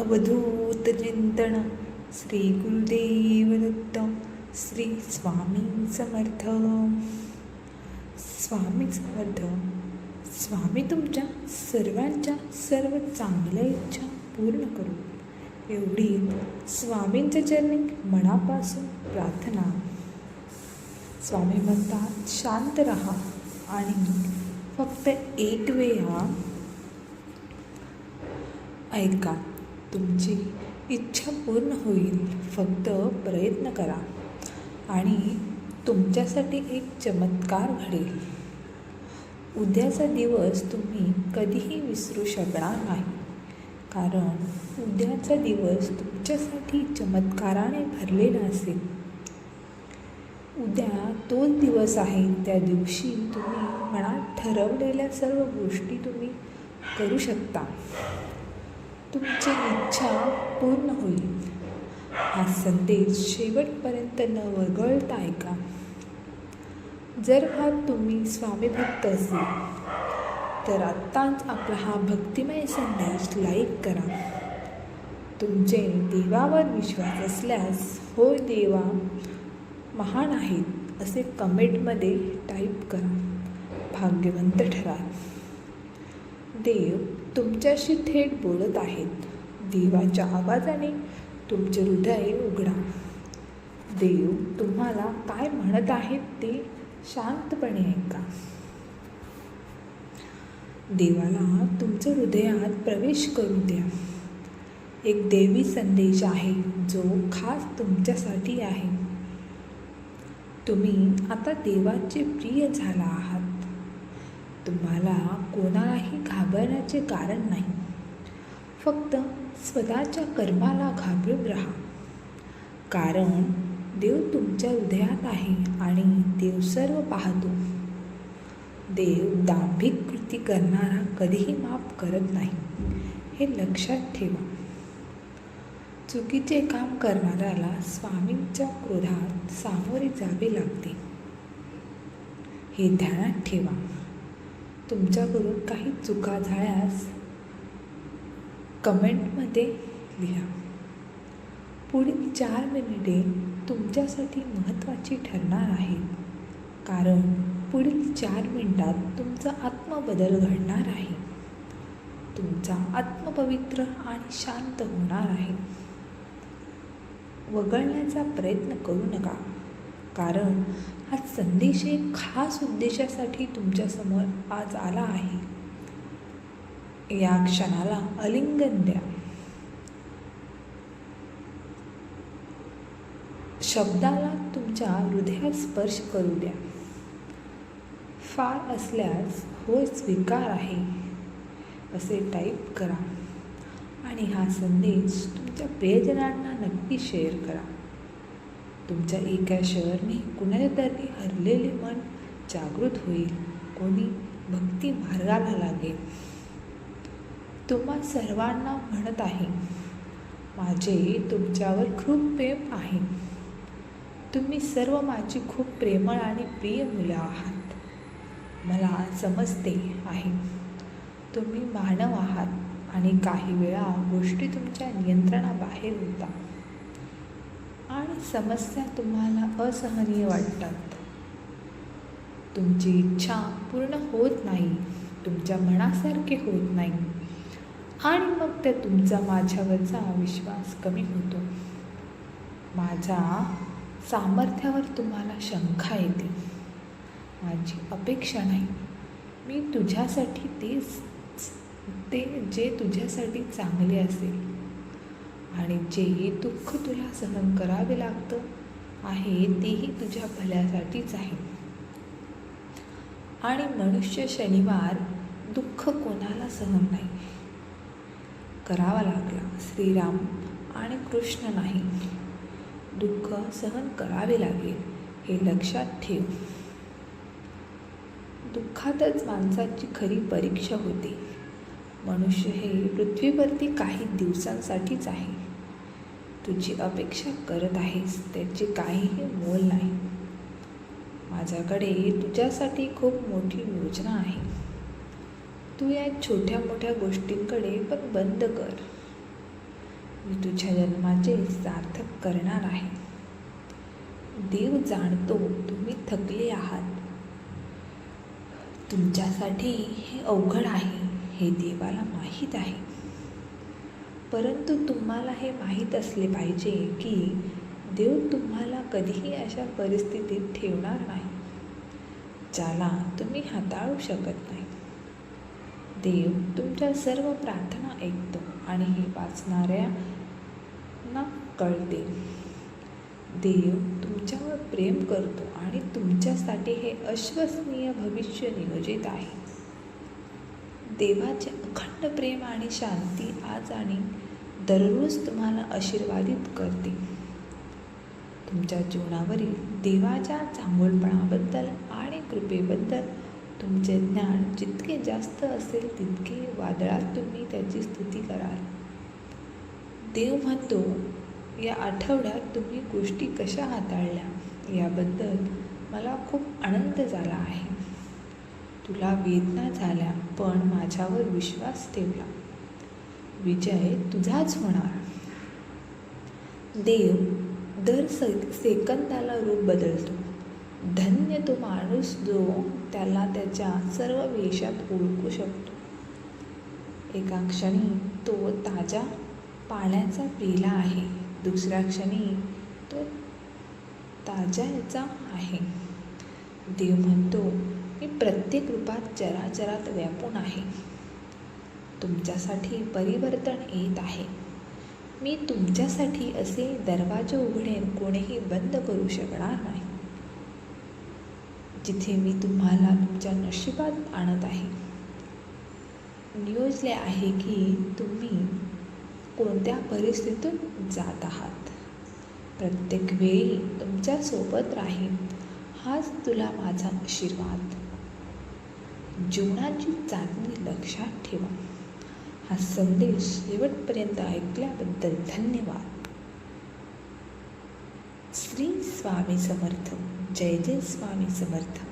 अवधूत चिंतन श्री गुरुदेव दत्त श्री स्वामी समर्थ. स्वामी समर्थ. स्वामी तुमच्या सर्वांच्या सर्व चांगल्या इच्छा पूर्ण करू. एवढी स्वामींच्या चरणी मनापासून प्रार्थना. स्वामी म्हणतात शांत रहा आणि फक्त एक वेळा ऐका. तुमची इच्छा पूर्ण होईल. फक्त प्रयत्न करा. आणि तुमच्यासाठी एक चमत्कार घडेल. उद्याचा दिवस तुम्ही कधीही विसरू शकणार नाही. कारण उद्याचा दिवस तुमच्यासाठी चमत्काराने भरलेला असेल. उद्या तोच दिवस आहे त्या दिवशी तुम्ही मनात ठरवलेल्या सर्व गोष्टी तुम्ही करू शकता. तुमची इच्छा पूर्ण होईल. हा संदेश शेवटपर्यंत न वगळता ऐका. जर हा तुम्ही स्वामी भक्त असेल तर आत्ताच आपला हा भक्तिमय संदेश लाईक करा. तुमचे देवावर विश्वास असल्यास हो देवा महान आहेत असे कमेंटमध्ये टाईप करा. भाग्यवंत ठरा देव तुमच्याशी थेट बोलत आहेत. देवाच्या आवाजाने तुमचे हृदय उघडा. देव तुम्हाला काय म्हणत आहेत ते शांतपणे ऐका. देवाला तुमच्या हृदयात प्रवेश करू द्या. एक देवी संदेश आहे जो खास तुमच्यासाठी आहे. तुम्ही आता देवाचे प्रिय झाला आहात. तुम्हाला कोणालाही घाबरण्याचे कारण नाही. फक्त स्वतःच्या कर्माला घाबरून राहा. कारण देव तुमच्या हृदयात आहे आणि देव सर्व पाहतो. देव दांभिक कृती करणारा कधीही माफ करत नाही. हे लक्षात ठेवा. चुकीचे काम करणाऱ्याला स्वामींच्या क्रोधात सामोरे जावे लागते. हे ध्यानात ठेवा. तुमच्याकडून काही चुका झाल्यास कमेंटमध्ये लिहा. पुढील चार मिनिटे तुमच्यासाठी महत्त्वाची ठरणार आहेत. कारण पुढील चार मिनिटात तुमचा आत्मबदल घडणार आहे. तुमचा आत्मपवित्र आणि शांत होणार आहे. वगळण्याचा प्रयत्न करू नका. कारण हा संदेश एक खास उद्देशासाठी तुमच्यासमोर आज आला आहे. या क्षणाला अलिंगन द्या. शब्दाला तुमच्या हृदयात स्पर्श करू द्या. फार असल्यास होय स्वीकार आहे असे टाईप करा. आणि हा संदेश तुमच्या प्रियजनांना नक्की शेअर करा. तुमच्या एका शेअरने कुणाच्या तरी हरलेले मन जागृत होईल. कोणी भक्ती मार्गाला लागेल. तुम्हा सर्वांना म्हणत आहे माझे तुमच्यावर खूप प्रेम आहे. तुम्ही सर्व माझी खूप प्रेमळ आणि प्रिय मुलं आहात. मला समजते आहे. तुम्ही मानव आहात आणि काही वेळा गोष्टी तुमच्या नियंत्रणाबाहेर होतात. समस्या तुम्हाला असहनीय वाटतात. तुमची इच्छा पूर्ण होत नाही तुमच्या मनासारखे होत नाही. आणि मग त्या तुमचा माझ्यावरचा विश्वास कमी होतो. माझ्या सामर्थ्यावर तुम्हाला शंका येते. माझी अपेक्षा नाही. मी तुझ्यासाठी तेच ते जे तुझ्यासाठी चांगले असेल आणि जे दुःख तुला सहन करावे लागतं आहे तेही तुझ्या भल्यासाठीच आहे. आणि मनुष्य शनिवार दुःख कोणाला सहन नाही. करावा लागला श्रीराम आणि कृष्ण नाही. दुःख सहन करावे लागेल हे लक्षात ठेव. दुःखातच माणसाची खरी परीक्षा होते. मनुष्य हे पृथ्वीवरती काही दिवसांसाठीच आहे. तुझी अपेक्षा करत आहेस त्याचे काहीही मोल नाही. माझ्याकडे तुझ्यासाठी खूप मोठी योजना आहे. तू या छोट्या मोठ्या गोष्टींकडे पण बंद कर. मी तुझ्या जन्माचे सार्थक करणार आहे. देव जाणतो तुम्ही थकले आहात. तुमच्यासाठी हे अवघड आहे हे देवाला माहीत आहे. परंतु तुम्हाला हे माहीत असले पाहिजे की देव तुम्हाला कधीही अशा परिस्थितीत ठेवणार नाही ज्याला तुम्ही हाताळू शकत नाही. देव तुमच्या सर्व प्रार्थना ऐकतो आणि हे वाचणाऱ्यांना कळते. देव तुमच्यावर प्रेम करतो आणि तुमच्यासाठी हे अश्वसनीय भविष्य नियोजित आहे. देवाचे अखंड प्रेम आणि शांती आज आणि दररोज तुम्हाला आशीर्वादित करते. तुमच्या जीवनावरील देवाच्या चांगुलपणाबद्दल आणि कृपेबद्दल तुमचे ज्ञान जितके जास्त असेल तितके वादळात तुम्ही त्याची स्तुती कराल. देव म्हणतो या आठवड्यात तुम्ही गोष्टी कशा हाताळल्या? याबद्दल मला खूप आनंद झाला आहे. तुला वेदना झाल्या पण माझ्यावर विश्वास ठेवला. विजय तुझाच होणार. देव दर से सेकंदाला रूप बदलतो. धन्य तो माणूस जो त्याला त्याच्या सर्व वेशात ओळखू शकतो. एका क्षणी तो ताज्या पाण्याचा पेला आहे. दुसऱ्या क्षणी तो ताज्या याचा आहे. देव म्हणतो मी प्रत्येक रूपात चराचरात व्यापून आहे. तुमच्यासाठी परिवर्तन येत आहे. मी तुमच्यासाठी असे दरवाजे उघडेन कोणीही बंद करू शकणार नाही. जिथे मी तुम्हाला तुमच्या नशिबात आणत आहे. नियोजले आहे की तुम्ही कोणत्या परिस्थितीतून जात आहात. प्रत्येक वेळी तुमच्यासोबत राहीन. हाच तुला माझा आशीर्वाद. जीवनाची चाचणी लक्षात ठेवा. हा संदेश शेवटपर्यंत ऐकल्याबद्दल धन्यवाद. श्री स्वामी समर्थ. जय जय स्वामी समर्थ.